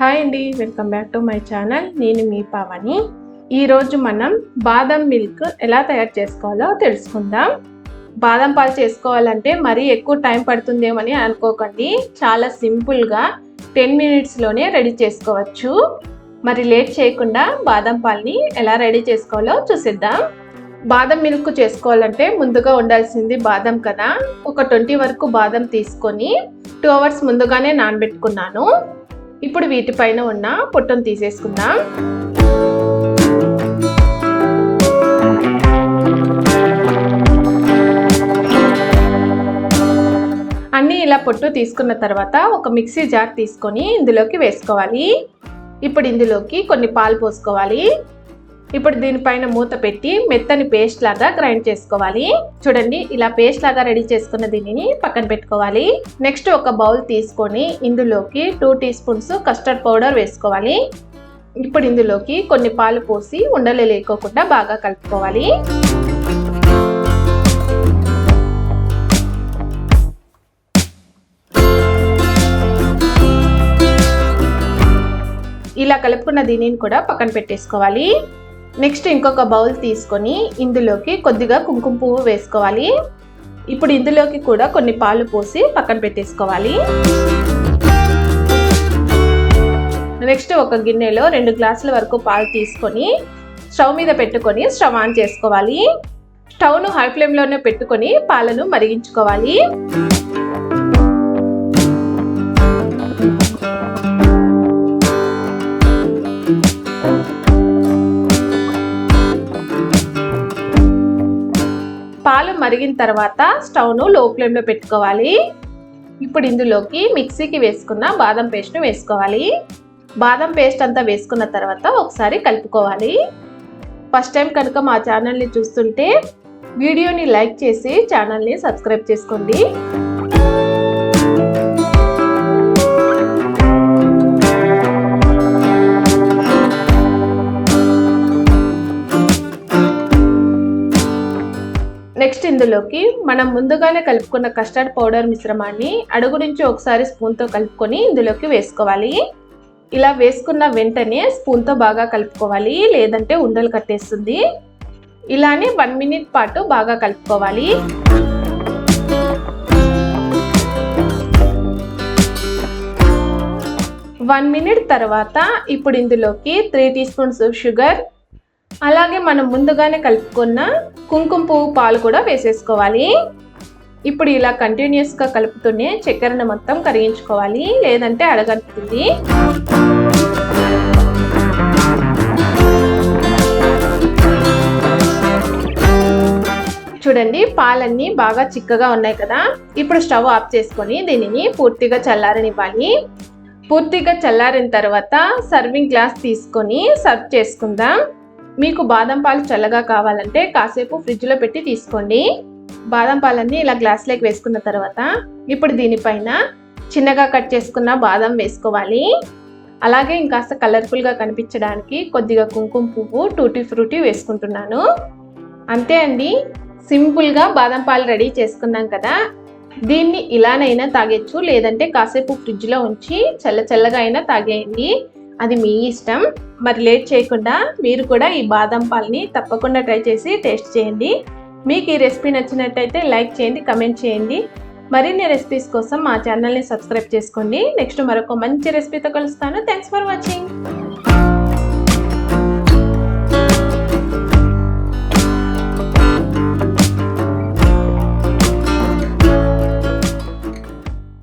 Hi అండి welcome back to my channel. నేను మీ పావని. ఈరోజు మనం బాదం మిల్క్ ఎలా తయారు చేసుకోవాలో తెలుసుకుందాం. బాదం పాలు చేసుకోవాలంటే మరీ ఎక్కువ టైం పడుతుందేమని అనుకోకండి. చాలా సింపుల్గా టెన్ మినిట్స్లోనే రెడీ చేసుకోవచ్చు. మరి లేట్ చేయకుండా బాదం పాలని ఎలా రెడీ చేసుకోవాలో చూసిద్దాం. బాదం మిల్క్ చేసుకోవాలంటే ముందుగా ఉండాల్సింది బాదం కదా. ఒక ట్వంటీ వరకు బాదం తీసుకొని టూ అవర్స్ ముందుగానే నానబెట్టుకున్నాను. ఇప్పుడు వీటిపైన ఉన్న పొట్టును తీసేసుకుందాం. అన్నీ ఇలా పొట్టు తీసుకున్న తర్వాత ఒక మిక్సీ జార్ తీసుకొని ఇందులోకి వేసుకోవాలి. ఇప్పుడు ఇందులోకి కొన్ని పాలు పోసుకోవాలి. ఇప్పుడు దీనిపైన మూత పెట్టి మెత్తని పేస్ట్ లాగా గ్రైండ్ చేసుకోవాలి. చూడండి ఇలా పేస్ట్ లాగా రెడీ చేసుకున్న దీనిని పక్కన పెట్టుకోవాలి. నెక్స్ట్ ఒక బౌల్ తీసుకొని ఇందులోకి two teaspoons custard powder వేసుకోవాలి. ఇప్పుడు ఇందులోకి కొన్ని పాలు పోసి ఉండలు లేకోకుండా బాగా కలుపుకోవాలి. ఇలా కలుపుకున్న దీనిని కూడా పక్కన పెట్టేసుకోవాలి. నెక్స్ట్ ఇంకొక బౌల్ తీసుకొని ఇందులోకి కొద్దిగా కుంకుమ పువ్వు వేసుకోవాలి. ఇప్పుడు ఇందులోకి కూడా కొన్ని పాలు పోసి పక్కన పెట్టేసుకోవాలి. నెక్స్ట్ ఒక గిన్నెలో రెండు గ్లాసుల వరకు పాలు తీసుకొని స్టవ్ మీద పెట్టుకొని స్టవ్ ఆన్ చేసుకోవాలి. స్టవ్ను హై ఫ్లేమ్లోనే పెట్టుకొని పాలను మరిగించుకోవాలి. పాలు మరిగిన తర్వాత స్టవ్ను లో ఫ్లేమ్లో పెట్టుకోవాలి. ఇప్పుడు ఇందులోకి మిక్సీకి వేసుకున్న బాదం పేస్ట్ను వేసుకోవాలి. బాదం పేస్ట్ అంతా వేసుకున్న తర్వాత ఒకసారి కలుపుకోవాలి. ఫస్ట్ టైం కనుక మా ఛానల్ని చూస్తుంటే వీడియోని లైక్ చేసి ఛానల్ని సబ్స్క్రైబ్ చేసుకోండి. నెక్స్ట్ ఇందులోకి మనం ముందుగానే కలుపుకున్న కస్టర్డ్ పౌడర్ మిశ్రమాన్ని అడుగు నుంచి ఒకసారి స్పూన్తో కలుపుకొని ఇందులోకి వేసుకోవాలి. ఇలా వేసుకున్న వెంటనే స్పూన్తో బాగా కలుపుకోవాలి లేదంటే ఉండలు కట్టేస్తుంది. ఇలానే వన్ మినిట్ పాటు బాగా కలుపుకోవాలి. వన్ మినిట్ తర్వాత ఇప్పుడు ఇందులోకి త్రీ టీ స్పూన్స్ షుగర్ అలాగే మనం ముందుగానే కలుపుకున్న కుంకుమ పువ్వు పాలు కూడా వేసేసుకోవాలి. ఇప్పుడు ఇలా కంటిన్యూస్గా కలుపుతూనే చక్కెరను మొత్తం కరిగించుకోవాలి. లేదంటే అడగంటుంది చూడండి పాలన్నీ బాగా చిక్కగా ఉన్నాయి కదా. ఇప్పుడు స్టవ్ ఆఫ్ చేసుకొని దీనిని పూర్తిగా చల్లారనివ్వాలి. పూర్తిగా చల్లారిన తర్వాత సర్వింగ్ గ్లాస్ తీసుకొని సర్వ్ చేసుకుందాం. మీకు బాదం పాలు చల్లగా కావాలంటే కాసేపు ఫ్రిడ్జ్లో పెట్టి తీసుకోండి. బాదం పాలన్నీ ఇలా గ్లాస్లోకి వేసుకున్న తర్వాత ఇప్పుడు దీనిపైన చిన్నగా కట్ చేసుకున్న బాదం వేసుకోవాలి. అలాగే ఇంకాస్త కలర్ఫుల్గా కనిపించడానికి కొద్దిగా కుంకుమ పువ్వు టూటీ ఫ్రూటీ వేసుకుంటున్నాను. అంతే అండి. సింపుల్గా బాదం పాలు రెడీ చేసుకున్నాం కదా. దీన్ని ఇలానైనా తాగేచ్చు లేదంటే కాసేపు ఫ్రిడ్జ్లో ఉంచి చల్ల చల్లగా అయినా తాగేయండి. అది మీ ఇష్టం. మరి లేట్ చేయకుండా మీరు కూడా ఈ బాదం పాల్ని తప్పకుండా ట్రై చేసి టేస్ట్ చేయండి. మీకు ఈ రెసిపీ నచ్చినట్టయితే లైక్ చేయండి కమెంట్ చేయండి. మరిన్ని రెసిపీస్ కోసం మా ఛానల్ని సబ్స్క్రైబ్ చేసుకోండి. నెక్స్ట్ మరొక మంచి రెసిపీతో కలుస్తాను. Thanks for watching.